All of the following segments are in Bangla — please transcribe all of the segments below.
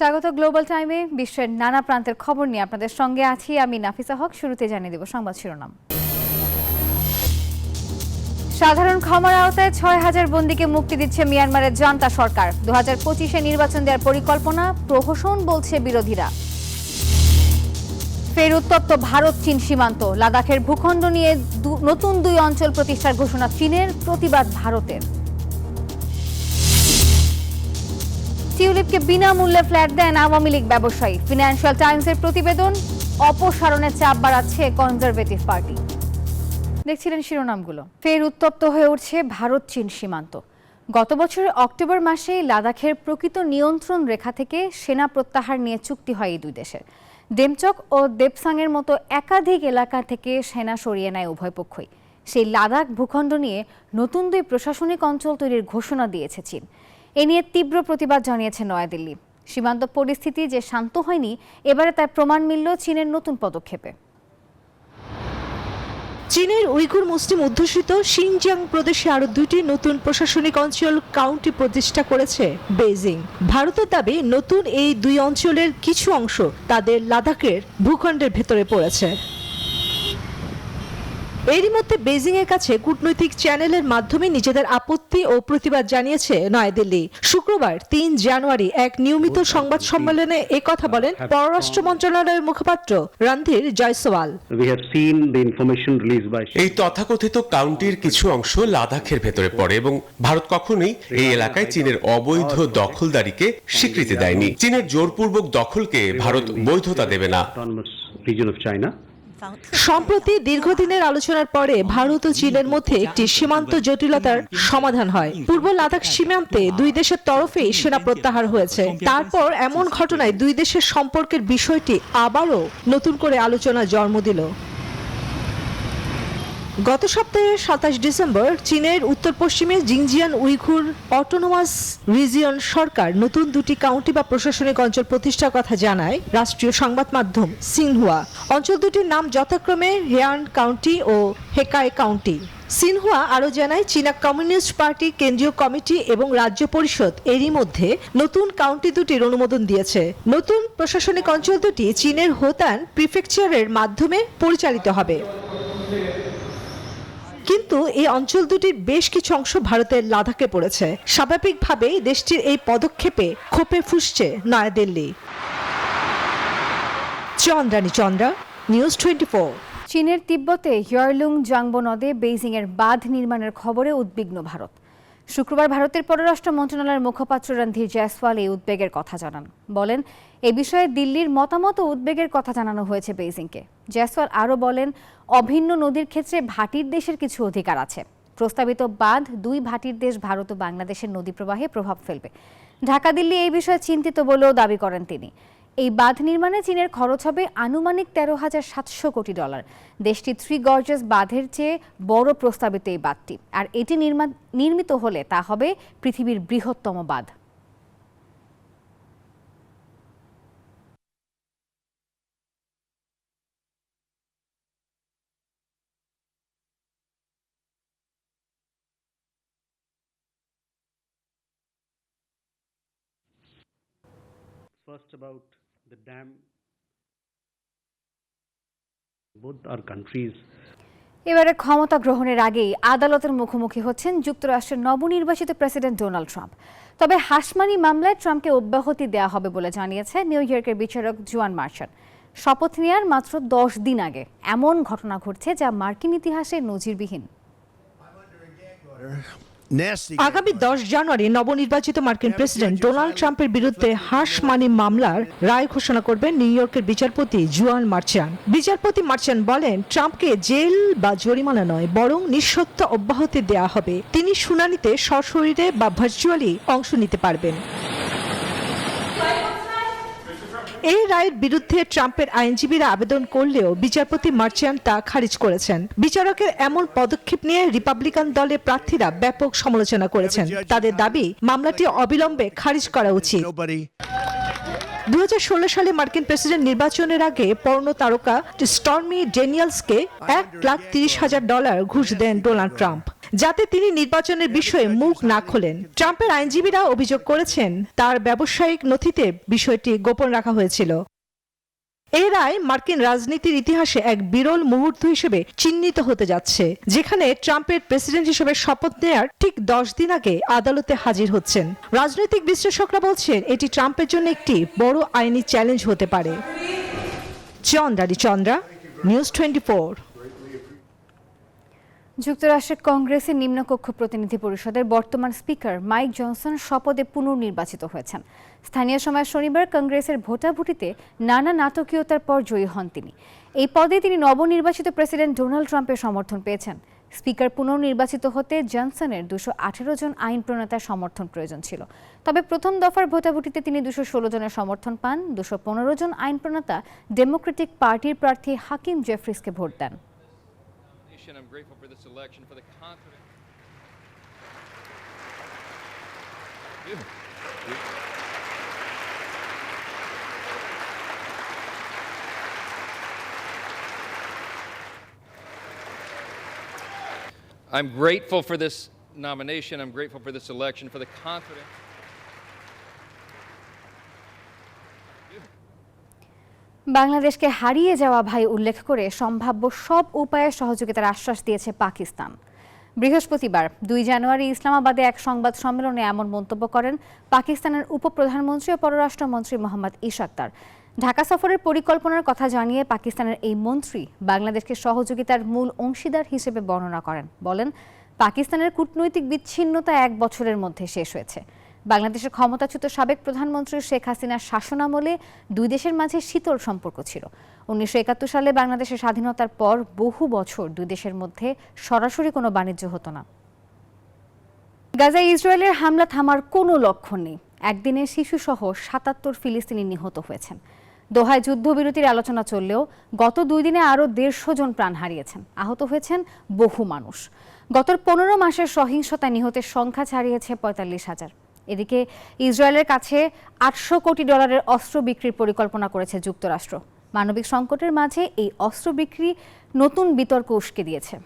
স্বাগত গ্লোবাল টাইমে বিশ্বের নানা প্রান্তের খবর নিয়ে আপনাদের সঙ্গে আছি আমি নাফিসা হক। শুরুতে জানিয়ে দেব সংবাদ শিরোনাম। সাধারণ ক্ষমার আওতায় ছয় হাজার বন্দীকে মুক্তি দিচ্ছে মিয়ানমারের জান্তা সরকার। দু হাজার পঁচিশে নির্বাচন দেওয়ার পরিকল্পনা প্রহসন বলছে বিরোধীরা। ফের উত্তপ্ত ভারত চীন সীমান্ত। লাদাখের ভূখণ্ড নিয়ে নতুন দুই অঞ্চল প্রতিষ্ঠার ঘোষণা চীনের প্রতিবাদ ভারতের। টিউলিপকে বিনামূল্যে ফ্ল্যাট দেন আওয়ামী লীগ ব্যবসায়ী। ফিনান্সিয়াল টাইমসের প্রতিবেদন, অপসারণের চাপ বাড়াচ্ছে কনজারভেটিভ পার্টি দেখছিলেন শিরোনামগুলো। ফের উত্তপ্ত হয়ে উঠছে ভারত চীন সীমান্ত। গত বছরের অক্টোবর মাসে লাদাখের প্রকৃত নিয়ন্ত্রণ রেখা থেকে সেনা প্রত্যাহার নিয়ে চুক্তি হয় এই দুই দেশের। ডেমচক ও দেবসাংয়ের মতো একাধিক এলাকা থেকে সেনা সরিয়ে নেয় উভয় পক্ষই। সেই লাদাখ ভূখণ্ড নিয়ে নতুন দুই প্রশাসনিক অঞ্চল তৈরির ঘোষণা দিয়েছে চীন। এ নিয়ে তীব্র প্রতিবাদ জানিয়েছে নয়াদিল্লি। সীমান্ত পরিস্থিতি যে শান্ত হয়নি, এবারে তার প্রমাণ মিলল চীনের নতুন পদক্ষেপে। চীনের উইগুর মুসলিম অধ্যুষিত সিনজিয়াং প্রদেশে আরও দুটি নতুন প্রশাসনিক অঞ্চল কাউন্টি প্রতিষ্ঠা করেছে বেইজিং। ভারতের দাবি, নতুন এই দুই অঞ্চলের কিছু অংশ তাদের লাদাখের ভূখণ্ডের ভেতরে পড়েছে। এরই মধ্যে বেজিং এর কাছে কূটনৈতিক চ্যানেলের মাধ্যমে নিজেদের আপত্তি ও প্রতিবাদ জানিয়েছে নয়াদিল্লি। শুক্রবার তিন জানুয়ারি এক নিয়মিত সংবাদ সম্মেলনে এ কথা বলেন পররাষ্ট্র মন্ত্রণালয়ের মুখপাত্র রণধীর জয়সওয়াল। এই তথাকথিত কাউন্টির কিছু অংশ লাদাখের ভেতরে পড়ে এবং ভারত কখনোই এই এলাকায় চীনের অবৈধ দখলদারিকে স্বীকৃতি দেয়নি। চীনের জোরপূর্বক দখলকে ভারত বৈধতা দেবে না। Region of China. সম্প্রতি দীর্ঘদিনের আলোচনার পরে ভারত ও চীনের মধ্যে একটি সীমান্ত জটিলতার সমাধান হয়। পূর্ব লাদাখ সীমান্তে দুই দেশের তরফেই সেনা প্রত্যাহার হয়েছে। তারপর এমন ঘটনায় দুই দেশের সম্পর্কের বিষয়টি আবারও নতুন করে আলোচনা জন্ম দিল। গত সপ্তাহে সাতাশ ডিসেম্বর চীনের উত্তর পশ্চিমে জিংজিয়ান উইঘুর অটোনোমাস রিজিয়ন সরকার নতুন দুটি কাউন্টি বা প্রশাসনিক অঞ্চল প্রতিষ্ঠার কথা জানায় রাষ্ট্রীয় সংবাদ মাধ্যম সিনহুয়া। অঞ্চল দুটির নাম যথাক্রমে হেয়ান কাউন্টি ও হেকাই কাউন্টি। সিনহুয়া আরও জানায়, চীনা কমিউনিস্ট পার্টি, কেন্দ্রীয় কমিটি এবং রাজ্য পরিষদ এরই মধ্যে নতুন কাউন্টি দুটির অনুমোদন দিয়েছে। নতুন প্রশাসনিক অঞ্চল দুটি চীনের হোতান প্রিফেকচারের মাধ্যমে পরিচালিত হবে। কিন্তু এই অঞ্চল দুটির বেশ কিছু অংশ ভারতের লাদাখে পড়েছে। স্বাভাবিকভাবেই দেশটির এই পদক্ষেপে ক্ষোভে ফুসছে নয়াদিল্লি। চন্দ্রানী চন্দ্রা, নিউজ টোয়েন্টি চীনের তিব্বতে হিয়ারলুং জাংবো নদে বেইজিংয়ের বাঁধ নির্মাণের খবরে উদ্বিগ্ন ভারত। শুক্রবার ভারতের পররাষ্ট্র মন্ত্রণালয়ের মুখপাত্র রণধীর জয়সওয়াল এই উদ্বেগের কথা জানান। বলেন, এ বিষয়ে দিল্লির মতামত ও উদ্বেগের কথা জানানো হয়েছে বেইজিংকে। জয়সওয়াল আরও বলেন, অভিন্ন নদীর ক্ষেত্রে ভাটির দেশের কিছু অধিকার আছে। প্রস্তাবিত বাঁধ, দুই ভাটির দেশ ভারত ও বাংলাদেশের নদী প্রবাহে প্রভাব ফেলবে। ঢাকা দিল্লি এই বিষয়ে চিন্তিত বলেও দাবি করেন তিনি। এই বাঁধ নির্মাণে চীনের খরচ হবে আনুমানিক তেরো হাজার সাতশো কোটি ডলার। দেশটি থ্রি গর্জেস বাঁধের চেয়ে বড় প্রস্তাবিত এই বাঁধটি। আর এটি নির্মা- নির্মিত হলে তা হবে পৃথিবীর বৃহত্তম বাঁধ। First about the dam. Both our countries এবারে ক্ষমতা গ্রহণের আগেই আদালতের মুখোমুখি হচ্ছেন যুক্তরাষ্ট্রের নবনির্বাচিত প্রেসিডেন্ট ডোনাল্ড ট্রাম্প তবে হাসমানি মামলায় ট্রাম্পকে অব্যাহতি দেওয়া হবে বলে জানিয়েছে নিউ ইয়র্কের বিচারক জুয়ান মার্শাল শপথ নেওয়ার মাত্র দশ দিন আগে এমন ঘটনা ঘটছে যা মার্কিন ইতিহাসে নজিরবিহীন. আগামী দশ জানুয়ারি নবনির্বাচিত মার্কিন প্রেসিডেন্ট ডোনাল্ড ট্রাম্পের বিরুদ্ধে হাস মানি মামলার রায় ঘোষণা করবেন নিউ ইয়র্কের বিচারপতি জুয়ান মার্চান বিচারপতি মার্চান বলেন ট্রাম্পকে জেল বা জরিমানা নয় বরং নিঃসত্ব অব্যাহতি দেওয়া হবে। তিনি শুনানিতে সশরীরে বা ভার্চুয়ালি অংশ নিতে পারবেন। এই রায়ের বিরুদ্ধে ট্রাম্পের আইনজীবীরা আবেদন করলেও বিচারপতি মার্চিয়ান তা খারিজ করেছেন। বিচারকের এমন পদক্ষেপ নিয়ে রিপাবলিকান দলের প্রার্থীরা ব্যাপক সমালোচনা করেছেন। তাদের দাবি মামলাটি অবিলম্বে খারিজ করা উচিত. দু সালে মার্কিন প্রেসিডেন্ট নির্বাচনের আগে পর্ণ তারকা স্টর্মি ড্যানিয়েলসকে এক লাখ তিরিশ হাজার ডলার ঘুষ দেন ডোনাল্ড ট্রাম্প। যাতে তিনি নির্বাচনের বিষয়ে মুখ না খোলেন। ট্রাম্পের আইনজীবীরা অভিযোগ করেছেন, তার ব্যবসায়িক নথিতে বিষয়টি গোপন রাখা হয়েছিল। এই রায় মার্কিন রাজনীতির ইতিহাসে এক বিরল মুহূর্ত হিসেবে চিহ্নিত হতে যাচ্ছে, যেখানে ট্রাম্পের প্রেসিডেন্ট হিসেবে শপথ নেয়ার ঠিক দশ দিন আগে আদালতে হাজির হচ্ছেন। রাজনৈতিক বিশ্লেষকরা বলছেন, এটি ট্রাম্পের জন্য একটি বড় আইনি চ্যালেঞ্জ হতে পারে। চন্দ্রানী চন্দ্রা, নিউজ টোয়েন্টি যুক্তরাষ্ট্রের কংগ্রেসের নিম্নকক্ষ প্রতিনিধি পরিষদের বর্তমান স্পিকার মাইক জনসন শপথে পুনর্নির্বাচিত হয়েছেন। স্থানীয় সময় শনিবার কংগ্রেসের ভোটাভুটিতে নানা নাটকীয়তার পর জয়ী হন তিনি। এই পদে তিনি নবনির্বাচিত প্রেসিডেন্ট ডোনাল্ড ট্রাম্পের সমর্থন পেয়েছেন। স্পিকার পুনর্নির্বাচিত হতে জনসনের দুশো আঠেরো জন আইন প্রণেতার সমর্থন প্রয়োজন ছিল। তবে প্রথম দফার ভোটাভুটিতে তিনি দুশো ষোলো জনের সমর্থন পান। দুশো পনেরো জন আইন প্রণেতা ডেমোক্রেটিক পার্টির প্রার্থী হাকিম জেফ্রিসকে ভোট দেন। Nation. I'm grateful for this election, for the confidence. I'm grateful for this nomination. I'm grateful for this election, for the confidence. বাংলাদেশকে হারিয়ে যাওয়া ভাই উল্লেখ করে সম্ভাব্য সব উপায়ে সহযোগিতার আশ্বাস দিয়েছে পাকিস্তান। বৃহস্পতিবার, দুই জানুয়ারি ইসলামাবাদে এক সংবাদ সম্মেলনে এমন মন্তব্য করেন পাকিস্তানের উপপ্রধানমন্ত্রী ও পররাষ্ট্রমন্ত্রী মোহাম্মদ ইশাক্তার। ঢাকা সফরের পরিকল্পনার কথা জানিয়ে পাকিস্তানের এই মন্ত্রী বাংলাদেশকে সহযোগিতার মূল অংশীদার হিসেবে বর্ণনা করেন। বলেন, পাকিস্তানের কূটনৈতিক বিচ্ছিন্নতা এক বছরের মধ্যে শেষ হয়েছে। বাংলাদেশের ক্ষমতাচ্যুত সাবেক প্রধানমন্ত্রী শেখ হাসিনার শাসনামলে দুই দেশের মাঝে শীতল সম্পর্ক ছিল। উনিশশো একাত্তর সালে বাংলাদেশের স্বাধীনতার পর বহু বছর দুই দেশের মধ্যে সরাসরি কোনো বাণিজ্য হতো না। গাজায় ইসরায়েলের হামলা থামার কোনো লক্ষণ নেই। একদিনে শিশুসহ সাতাত্তর ফিলিস্তিনি নিহত হয়েছেন। দোহায় যুদ্ধবিরতির আলোচনা চললেও গত দুই দিনে আরও দেড়শো জন প্রাণ হারিয়েছেন। আহত হয়েছেন বহু মানুষ। গত পনেরো মাসের সহিংসতায় নিহতের সংখ্যা ছাড়িয়েছে পঁয়তাল্লিশ হাজার। এদিকে ইসরায়েলের কাছে আটশো কোটি ডলারের অস্ত্র বিক্রির পরিকল্পনা করেছে যুক্তরাষ্ট্র। মানবিক সংকটের মাঝে এই অস্ত্র বিক্রি নতুন বিতর্ক উস্কে দিয়েছে।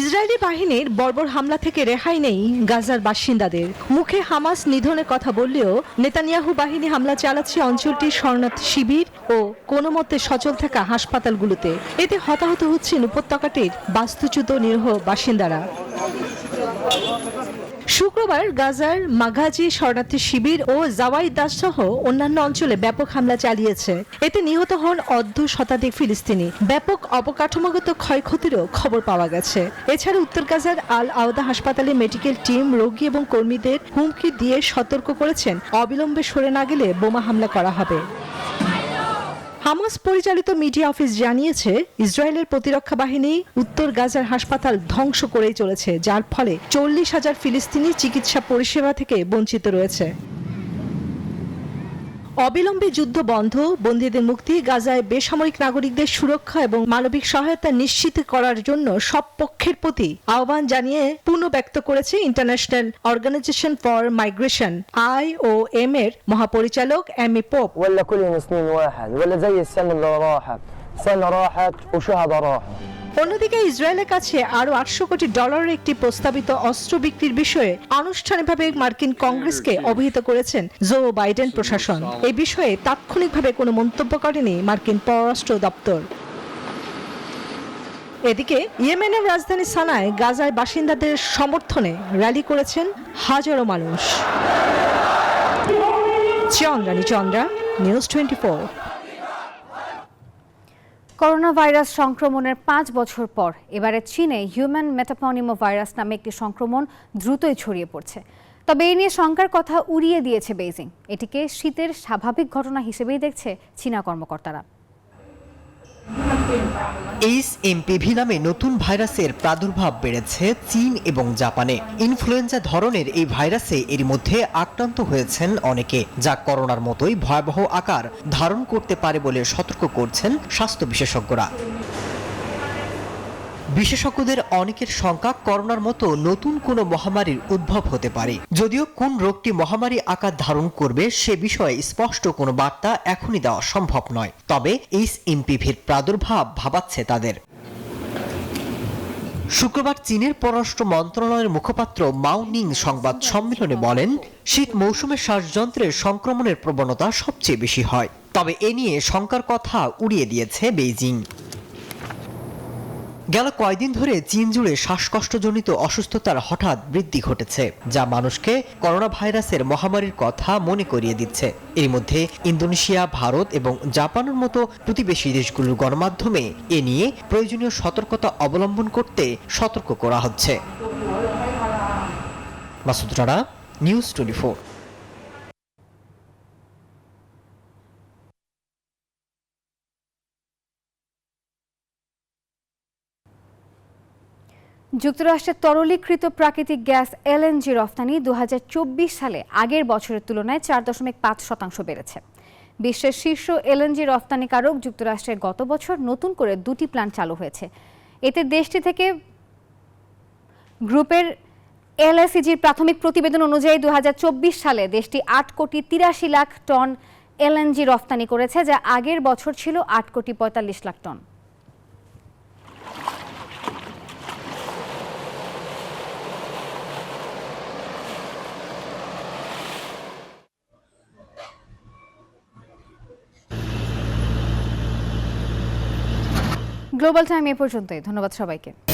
ইসরায়েলি বাহিনীর বর্বর হামলা থেকে রেহাই নেই গাজার বাসিন্দাদের। মুখে হামাস নিধনের কথা বললেও নেতানিয়াহু বাহিনী হামলা চালাচ্ছে অঞ্চলটির শরণার্থী শিবির ও কোনো মতে সচল থাকা হাসপাতালগুলোতে। এতে হতাহত হচ্ছেন উপত্যকাটির বাস্তুচ্যুত নিরহ বাসিন্দারা। শুক্রবার গাজার মাঘাজি শরণার্থী শিবির ও জাওয়াই দাস সহ অন্যান্য অঞ্চলে ব্যাপক হামলা চালিয়েছে। এতে নিহত হন অর্ধ শতাধিক ফিলিস্তিনি। ব্যাপক অবকাঠামোগত ক্ষয়ক্ষতিরও খবর পাওয়া গেছে। এছাড়া উত্তর গাজার আল আওদা হাসপাতালে মেডিকেল টিম, রোগী এবং কর্মীদের হুমকি দিয়ে সতর্ক করেছেন। অবিলম্বে সরে না গেলে বোমা হামলা করা হবে। হামাস পরিচালিত মিডিয়া অফিস জানিয়েছে, ইসরায়েলের প্রতিরক্ষা বাহিনী উত্তর গাজার হাসপাতাল ধ্বংস করেই চলেছে, যার ফলে চল্লিশ হাজার ফিলিস্তিনি চিকিৎসা পরিষেবা থেকে বঞ্চিত রয়েছে। অবিলম্বে যুদ্ধ বন্ধ বন্দীদের মুক্তি গাজায় বেসামরিক নাগরিকদের সুরক্ষা এবং মানবিক সহায়তা নিশ্চিত করার জন্য সব পক্ষের প্রতি আহ্বান জানিয়ে পুনঃ ব্যক্ত করেছে International Organization for Migration I O M এর মহাপরিচালক এম এ পোপ ولا كل المسلمين واحد ولا زي السنة اللي راحت سنة راحت وشهداء راحوا অন্যদিকে ইসরায়েলের কাছে আরও আটশো কোটি ডলারের একটি প্রস্তাবিত অস্ত্র বিক্রির বিষয়ে আনুষ্ঠানিকভাবে মার্কিন কংগ্রেসকে অবহিত করেছেন জো বাইডেন প্রশাসন। এই বিষয়ে তাৎক্ষণিকভাবে কোনো মন্তব্য করেনি মার্কিন পররাষ্ট্র দপ্তর। এদিকে ইয়েমেনের রাজধানী সানায় গাজায় বাসিন্দাদের সমর্থনে র্যালি করেছেন হাজারো মানুষ। Chandrani Chandra news twenty corona virus সংক্রমণের পাঁচ বছর পর এবারে চীনে হিউম্যান মেটাপনিমো ভাইরাস নামে একটি সংক্রমণ দ্রুতই ছড়িয়ে পড়ছে। তবে এ নিয়ে শঙ্কার কথা উড়িয়ে দিয়েছে বেইজিং। এটিকে শীতের স্বাভাবিক ঘটনা হিসেবেই দেখছে চীনা কর্মকর্তারা। এইচ এমপিভি নামে নতুন ভাইরাসের প্রাদুর্ভাব বেড়েছে চীন এবং জাপানে। ইনফ্লুয়েঞ্জা ধরনের এই ভাইরাসে এর মধ্যে আক্রান্ত হয়েছেন অনেকে, যা করোনার মতোই ভয়াবহ আকার ধারণ করতে পারে বলে সতর্ক করছেন স্বাস্থ্য বিশেষজ্ঞরা। বিশেষজ্ঞদের অনেকের শঙ্কা করোনার মতো নতুন কোনো মহামারীর উদ্ভব হতে পারে। যদিও কোন রোগটি মহামারী আকার ধারণ করবে সে বিষয়ে স্পষ্ট কোনো বার্তা এখনই দেওয়া সম্ভব নয়। তবে এইচ এমপিভির প্রাদুর্ভাব ভাবাচ্ছে তাদের। শুক্রবার চীনের পররাষ্ট্র মন্ত্রণালয়ের মুখপাত্র মাও নিং সংবাদ সম্মেলনে বলেন, শীত মৌসুমে শ্বাসযন্ত্রের সংক্রমণের প্রবণতা সবচেয়ে বেশি হয়। তবে এ নিয়ে শঙ্কার কথা উড়িয়ে দিয়েছে বেইজিং। গেল কয়দিন ধরে চীন জুড়ে শ্বাসকষ্টজনিত অসুস্থতার হঠাৎ বৃদ্ধি ঘটেছে, যা মানুষকে করোনা ভাইরাসের মহামারীর কথা মনে করিয়ে দিচ্ছে। এর মধ্যে ইন্দোনেশিয়া, ভারত এবং জাপানের মতো প্রতিবেশী দেশগুলোর গণমাধ্যমে এ নিয়ে প্রয়োজনীয় সতর্কতা অবলম্বন করতে সতর্ক করা হচ্ছে। মাসুদ রানা, নিউজ টোয়েন্টি যুক্তরাষ্ট্রের তরলীকৃত প্রাকৃতিক গ্যাস এলএনজি রফতানি দু হাজার চব্বিশ সালে আগের বছরের তুলনায় চার দশমিক পাঁচ শতাংশ বেড়েছে। বিশ্বের শীর্ষ এলএনজি রফতানিকারক যুক্তরাষ্ট্রে গত বছর নতুন করে দুটি প্ল্যান্ট চালু হয়েছে। এতে দেশটি থেকে গ্রুপের এলএসিজির প্রাথমিক প্রতিবেদন অনুযায়ী দু হাজার চব্বিশ সালে দেশটি আট কোটি তিরাশি লাখ টন এলএনজি রফতানি করেছে, যা আগের বছর ছিল আট কোটি পঁয়তাল্লিশ লাখ টন। গ্লোবাল টাইম এ পর্যন্তই। ধন্যবাদ সবাইকে।